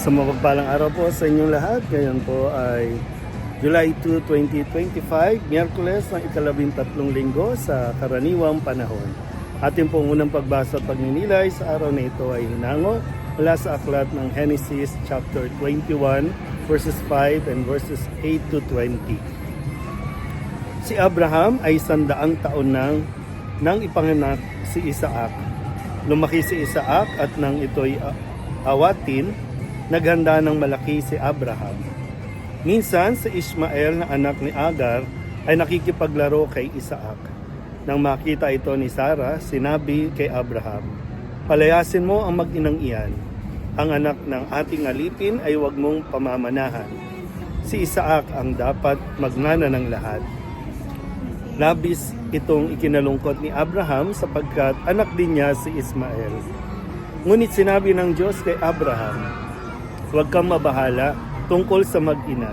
Sa mapagpalang araw po sa inyong lahat. Ngayon po ay July 2, 2025, Miyerkules ng ikalabing tatlong linggo sa karaniwang panahon. Ating pong unang pagbasa at pagninilay sa araw na ito ay hinango mula sa aklat ng Genesis chapter 21 verses 5 and verses 8 to 20. Si Abraham ay sandaang taon nang nang ipanganak si Isaac. Lumaki si Isaac at nang ito'y awatin, naghanda ng malaki si Abraham. Minsan si Ishmael na anak ni Agar ay nakikipaglaro kay Isaac. Nang makita ito ni Sarah, sinabi kay Abraham, Palayasin mo ang mag-inang iyan. Ang anak ng ating alipin ay huwag mong pamamanahan. Si Isaac ang dapat magnana ng lahat. Labis itong ikinalungkot ni Abraham sapagkat anak din niya si Ismael. Ngunit sinabi ng Diyos kay Abraham, Huwag kang mabahala tungkol sa mag-ina.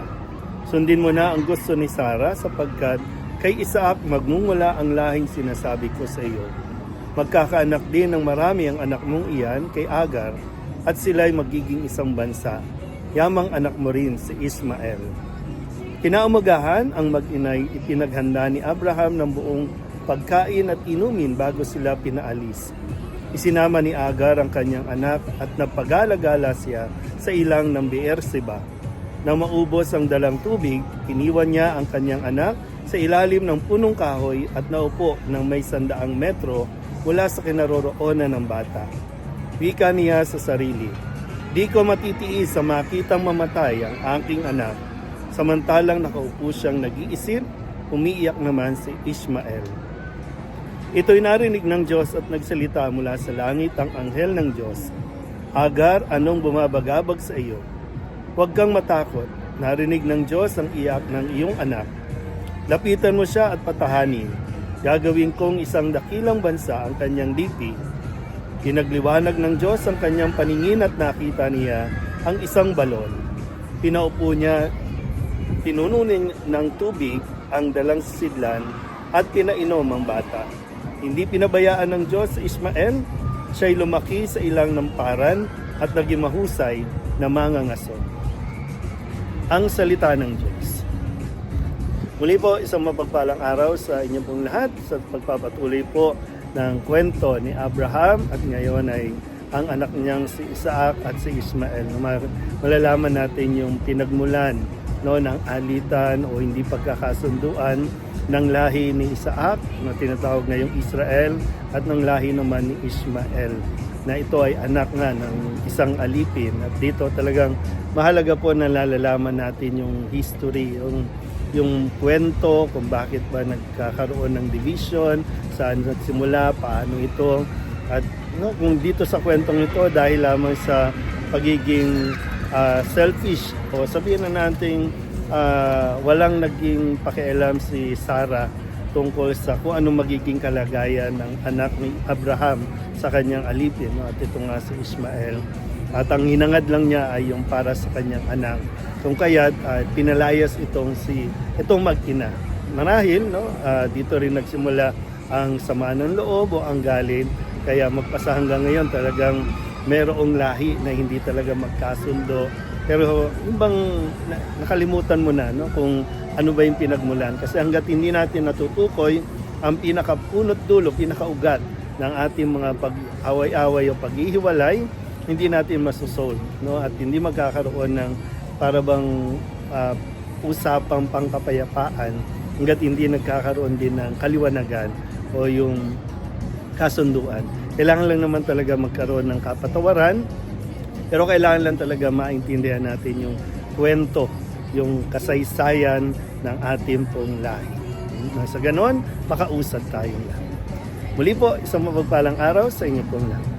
Sundin mo na ang gusto ni Sarah sapagkat kay Isaac magmumula ang lahing sinasabi ko sa iyo. Magkakaanak din ng marami ang anak mong iyan kay Agar at sila'y magiging isang bansa. Yamang anak mo rin si Ismael. Kinaumagahan ang mag-inay ipinaghanda ni Abraham ng buong pagkain at inumin bago sila pinaalis. Isinama ni Agar ang kanyang anak at napagala-gala siya sa ilang ng Beersheba. Nang maubos ang dalang tubig, iniwan niya ang kanyang anak sa ilalim ng punong kahoy at naupo ng may sandaang metro mula sa kinaroroonan ng bata. Wika niya sa sarili, Di ko matitiis sa makitang mamatay ang aking anak Samantalang nakaupo siyang nag-iisip, umiiyak naman si Ishmael. Ito'y narinig ng Diyos at nagsalita mula sa langit ang anghel ng Diyos. Agar, anong bumabagabag sa iyo? Huwag kang matakot. Narinig ng Diyos ang iyak ng iyong anak. Lapitan mo siya at patahanin. Gagawin kong isang dakilang bansa ang kanyang lipi. Kinagliwanag ng Diyos ang kanyang paningin at nakita niya ang isang balon. Pinaupo niya pinununin ng tubig ang dalang sidlan at pinainom ang bata. Hindi pinabayaan ng Diyos sa Ismael, siya'y lumaki sa ilang namparan at naging mahusay na mangangaso. Ang salita ng Diyos. Muli po, isang mapagpalang araw sa inyong pong lahat sa pagpapatuloy po ng kwento ni Abraham at ngayon ay ang anak niyang si Isaac at si Ismael. Malalaman natin yung pinagmulan no, ng alitan o hindi pagkakasunduan ng lahi ni Isaac na tinatawag ngayong Israel at ng lahi naman ni Ishmael na ito ay anak nga ng isang alipin. At dito talagang mahalaga po na nalalaman natin yung history yung yung kwento kung bakit ba nagkakaroon ng division saan nagsimula paano ito. At no, kung dito sa kwentong ito dahil lamang sa pagiging ah, selfish o sabihin na natin ah, walang naging pakialam si Sarah tungkol sa kung ano magiging kalagayan ng anak ni Abraham sa kanyang alipin no? at ito nga si Ismael at ang hinangad lang niya ay yung para sa kanyang anak kung kaya pinalayas itong si itong mag-ina marahil no ah, dito rin nagsimula ang sama ng loob o ang galit kaya magpasa hanggang ngayon talagang merong lahi na hindi talaga magkasundo. Pero yung bang na- nakalimutan mo na no, kung ano ba yung pinagmulan. Kasi hanggat hindi natin natutukoy ang pinakapunot dulo, pinakaugat ng ating mga pag-away-away o paghihiwalay, hindi natin masusolve. No? At hindi magkakaroon ng para bang ah, usapang pangkapayapaan hanggat hindi nagkakaroon din ng kaliwanagan o yung kasunduan. Kailangan lang naman talaga magkaroon ng kapatawaran, pero kailangan lang talaga maintindihan natin yung kwento, yung kasaysayan ng ating pong lahi. Sa ganon, makausad tayong lahat. Muli po, isang mapagpalang araw sa inyo pong lahat.